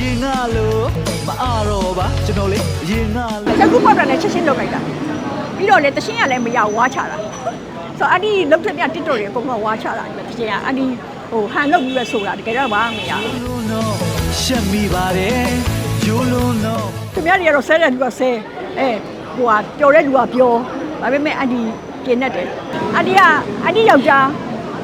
ရင်ငါလို့မအားတော့ပါကျွန်တော်လေရင်ငါလို့လက်ခုပေါက်တာနဲ့ချက်ချင်းလုပ်လိုက်တာပြီးတော့လေတရှင်းကလည်းမရဝါချတာဆိုတော့အဲ့ဒီလုတ်ထက်ပြတစ်တော်တွေအကုန်လုံးဝါချတာဒီတရှင်းကအဲ့ဒီဟိုဟန်လုတ်ပြီးပဲဆိုတာတကယ်တော့ဘာမှမရဘူးလူနော်ရှက်မိပါတယ်ယူလုံးနော်သူများတွေကတော့ဆဲတဲ့လူကဆဲအဲဟိုဟာပျော်တဲ့လူကပျော်ဒါပေမဲ့အန်ဒီကျင်းနဲ့တယ်အန်ဒီကအန်ဒီယောက်ျား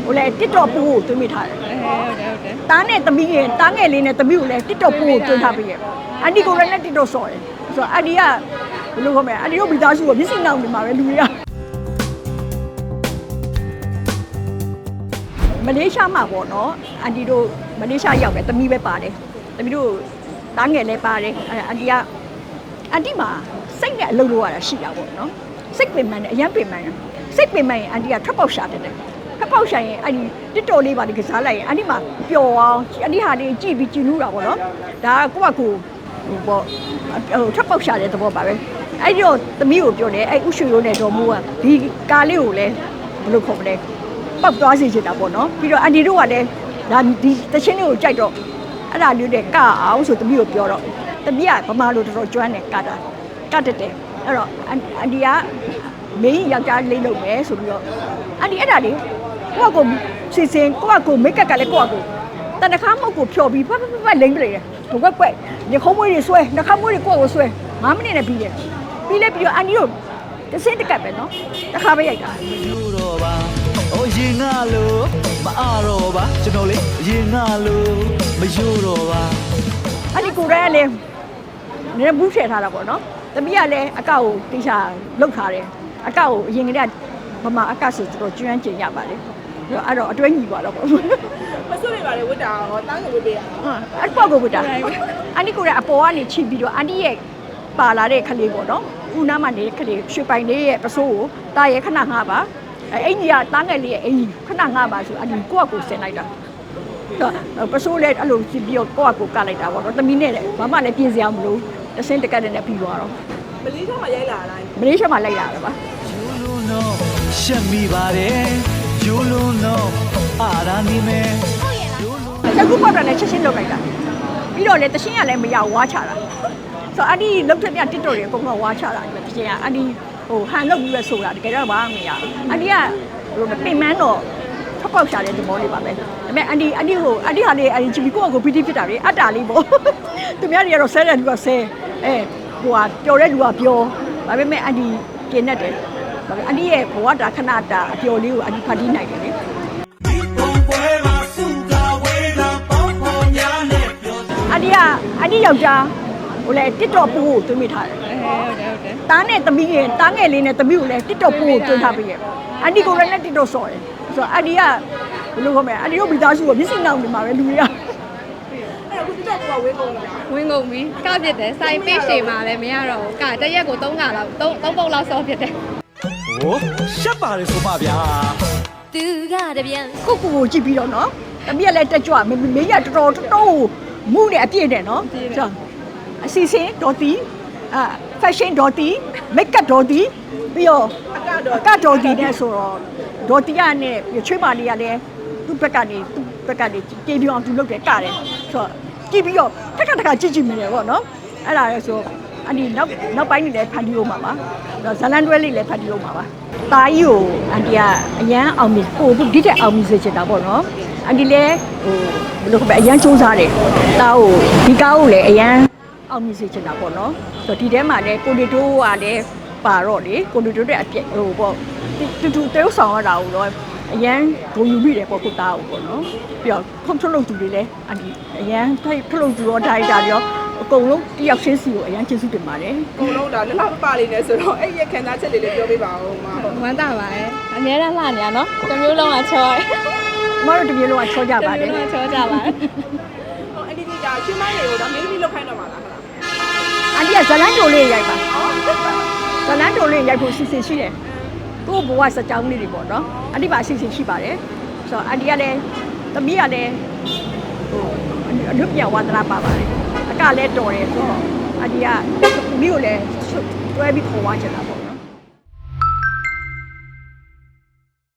ဟိုလေတစ်တော်ပို့ကိုသွင်းမိထားတယ် ဟုတ်တယ်ဟုတ်တယ်တားနဲ့သမီးငယ်တားငယ်လေးနဲ့သမီးကိုလည်းတစ်တော်ပို့ကိုသွင်းထားပေးရဲ့အန်ဒီကိုလည်းတစ်တော်ဆော်တယ်ဆိုတော့အန်ဒီကဘယ်လိုခေါ်မလဲအန်ဒီတို့မိသားစုကိုမျက်စိနှောင်နေမှာပဲလူတွေကမလေးရှားမှာပေါ့နော်အန်ဒီတို့မလေးရှားရောက်တယ်သမီးပဲပါတယ်သမီးတို့တားငယ်လည်းပါတယ်အဲအန်ဒီကအန်ဒီမှာစိတ်နဲ့အလုပ်လုပ်ရတာရှိတာပေါ့နော်စိတ်ပင်ပန်းနဲ့အရန်ပင်ပန်းတယ်စိတ်ပင်ပန်းရင်အန်ဒီကထွက်ပေါက်ရှာတယ်တယ် ထွက်ပေါက်ရှာရင်အဲ့ဒီတစ်တော်လေးပါလေကစားလိုက်ရင်အန်ဒီမှာပျော်အောင်အန်ဒီဟာလေးကြည့်ပြီးကြည်နူးတာပေါ့နော်ဒါကကိုယ့်ဘကိုဟိုပေါ့ဟိုထွက်ပေါက်ရှာတဲ့သဘောပါပဲအဲ့ဒီတော့သမီးကိုပြောတယ်အဲ့ဥရွှေရိုးနဲ့တော်မိုးကဒီကားလေးကိုလည်းဘယ်လိုခေါ်မလဲပောက်သွားစေချင်တာပေါ့နော်ပြီးတော့အန်ဒီတို့ကလည်းဒါဒီတချင်းလေးကိုကြိုက်တော့အဲ့ဒါလေးတွေကအောင်ဆိုတမီးကိုပြောတော့တမီးကဗမာလိုတော်တော်ကျွမ်းတယ်ကတာကတ်တက်တယ်အဲ့တော့အန်အန်ဒီကမင်းယောက်ျားလေးလုပ်မယ်ဆိုပြီးတော့အန်ဒီအဲ့ဒါလေး ကိုယ့်ကိုယ်စီစဉ်ကိုယ့်ကိုယ်မိတ်ကပ်ကလည်းကိုယ့်ကိုယ်တနခါမုတ်ကိုဖြော်ပြီးဖတ်ဖတ်ဖတ်လိမ့်ပလေတယ်ဘကွက်ကွက်ညခုံးမွေးတွေဆွဲနှခါမွေးတွေကိုယ့်ကိုဆွဲ9မိနစ်နဲ့ပြီးတယ်ပြီးလဲပြီးတော့အန်ဒီတို့တစ်စင်းတစ်ကပ်ပဲနော်တစ်ခါပဲရိုက်တာမယူတော့ပါဟိုရင်ငါလို့မအားတော့ပါကျွန်တော်လေရင်ငါလို့မယူတော့ပါအဲ့ဒီကိုရဲကလည်းနည်းဘူးထည့်ထားတာပေါ့နော်။သမီးကလည်းအကောက်ကိုတိချာလှုပ်ထားတယ်။အကောက်ကိုအရင်ကတည်းကဗမာအကောက်ဆိုတော်တော်ကျွမ်းကျင်ရပါလေ။အဲ့ တော့အဲ့တော့အတွဲညီပါတော့ပေါ့။မစွတွေပါလေဝတ်တာဟောတန်းကိုဝတ်ပေးရအောင်အဲ့ပေါ့ကိုဝတ်တာ။အန်ဒီကိုရဲအပေါ်ကနေချိပြီးတော့အန်ဒီရဲ့ပါလာတဲ့ခလေးပေါ့နော်။ဦးနားမှာနေတဲ့ခလေးရွှေပိုင်လေးရဲ့ပစိုးကိုတာရဲ့ခဏငှပါ။အဲ့အင်ကြီးကတားငယ်လေးရဲ့အင်ကြီးခဏငှပါဆိုအန်ဒီကိုယ့်အကိုဆင်လိုက်တာ။တော့ပစိုးလဲအဲ့လိုကြည့်ပြီးတော့ကိုယ့်အကိုကလိုက်တာပေါ့နော်သမီးနဲ့လည်းဘာမှလည်းပြင်စရာမလိုတစ်စင်းတစ်ကက်နဲ့ပြီးသွားတော့မလေးချောင်းမှာရိုက်လာလိုက်မလေးရှားမှာလိုက်လာတယ်ပါယူလုံးနော်ရှက်မိပါတယ် ယူလုံးနော်အားရနေမယ်ယူလုံးလက်ခုပေါက်တာနဲ့ချက်ချင်းလုပ်လိုက်တာပြီးတော့လေတရှင်းကလည်းမရဝါချတာဆိုတော့အဲ့ဒီလုတ်ထက်ပြတစ်တော်တွေအကုန်လုံးဝါချတာဒီတရှင်းကအဲ့ဒီဟိုဟန်လုတ်ပြီးပဲဆိုတာတကယ်တော့ဘာမှမရဘူးအဲ့ဒီကဟိုပင်မန်းတော့ထပ်ပေါက်ရှာတဲ့သဘောလေးပါပဲဒါပေမဲ့အန်ဒီအန်ဒီကိုအန်ဒီဟာလေးအန်ဒီချီပြီးကိုယ့်အကိုပီတီဖြစ်တာလေအတ္တာလေးပေါ့သူများတွေကတော့ဆဲတဲ့လူကဆဲအဲဟိုဟာပျော်တဲ့လူကပျော်ဒါပေမဲ့အန်ဒီကျင်းတတ်တယ်ဒါပေမဲ့ အန်ဒီရဲ့ဘဝတာခဏတာအပျော်လေးကိုအန်ဒီဖန်တီးနိုင်တယ်လေပုံပွဲမှာစုကာဝေးတာပေါင်းပေါ်များနဲ့ပြောအန်ဒီကအန်ဒီယောက်ျားဟိုလေတစ်တော်ပို့ကိုသွင်းမိထားတယ်ဟုတ်တယ်ဟုတ်တယ်တားနဲ့သမီးငယ်တားငယ်လေးနဲ့သမီးကိုလည်းတစ်တော်ပို့ကိုသွင်းထားပေးရဲ့အန်ဒီကိုလည်းတစ်တော်ဆော်တယ်ဆိုတော့အန်ဒီကဘယ်လိုခေါ်မလဲအန်ဒီတို့မိသားစုကိုမျက်စိနှောင်နေမှာပဲလူတွေကအဲ့တော့ခုတက်ကွာဝေးကုန်လားဝင်းကုန်ပြီကပြစ်တယ်စိုင် page တွေမှာလည်းမရတော့ဘူးကတရက်ကို3ခါလောက်3 3ပုတ်လောက်ဆော့ပြစ်တယ် ဟိုရှက်ပါတယ်ဆိုမှဗျာသူကတပြန်ကိုကိုကိုကြည့်ပြီးတော့နော်သမီးကလည်းတက်ကြွမမေးရတော်တော်တော်တော်မူနဲ့အပြည့်နဲ့နော်ဆိုတော့အစီစဉ်ဒေါ်တီအာ fashion ဒေါ်တီ make up ဒေါ်တီပြီးတော့အကတော့အကဒေါ်တီနဲ့ဆိုတော့ဒေါ်တီကနဲ့ချွေးပါလေးကလည်းသူ့ဘက်ကနေသူ့ဘက်ကနေကြေးပြောင်းသူလုပ်တယ်ကတယ်ဆိုတော့ကြည့်ပြီးတော့တစ်ခါတစ်ခါကြည့်ကြည့်မိတယ်ပေါ့နော်အဲ့ဒါလည်းဆို အဒီနောက်နောက်ပိုင်းနေလည်းဖန်တီးလို့မှာပါတော့ဇလန်တွဲလေးလည်းဖန်တီးလို့မှာပါတာကြီးကိုအန်တီကအရန်အောင်မြင်ပို့ပြီးဒီတက်အောင်မြင်စေချင်တာပေါ့နော်အန်တီလည်းဟိုဘယ်လိုခေါ်မလဲအရန်စူးစားတယ်တာကိုဒီကားကိုလည်းအရန်အောင်မြင်စေချင်တာပေါ့နော်ဆိုတော့ဒီထဲမှာလည်းကိုလီတိုးကလည်းပါတော့လေကိုလီတိုးတဲ့အပြက်ဟိုပေါ့တူတူတဲဆောင်ရတာကိုတော့အရန်ဂုံယူမိတယ်ပေါ့ကိုသားကိုပေါ့နော်ပြီးတော့ကွန်ထရိုလုပ်သူတွေလည်းအန်တီအရန်ထိုက်ထုတ်လုပ်သူရောဒါရိုက်တာတွေရော အကုန်လုံးတယောက်ချင်းစီကိုအရန်ကျေးဇူးတင်ပါတယ်အကုန်လုံးဒါလက်လောက်ပါလေးနေဆိုတော့အဲ့ရခံစားချက်လေးလည်းပြောပြပါဦးမဟုတ်ဝမ်းသာပါတယ်အများအားလှနေရနော်တစ်မျိုးလုံးကချောတယ်။မတို့တပြေလုံးကချောကြတစ်ပါတယ်မျိုးလုံးကချောကြပါတယ်ဟိုအဲ့ဒီဒီဒါချင်းမိုင်းတွေကိုဒါမင်းသမီးလောက်ခိုင်းတော့မှာလားဟုတ်လား။အန်တီကဇလန်းတိုလေးရိုက်ပါ။ဇလန်းတိုလေးရိုက်ဖို့စီစဉ်ရှိတယ်။ကို့ဘဝစကြောင်းလေးတွေပေါ့နော်။အန်တီပါအစီအစဉ်ရှိပါတယ်။ဆိုတော့အန်တီကလည်းသမီးကလည်းဟိုအနုပြဝါဒနာပါပါတယ်။အ ကလည်းတော်တယ်ဆိုတော့အန်တီကမိကိုလည်းတွဲပြီးခေါ်သွားချင်တာပေါ့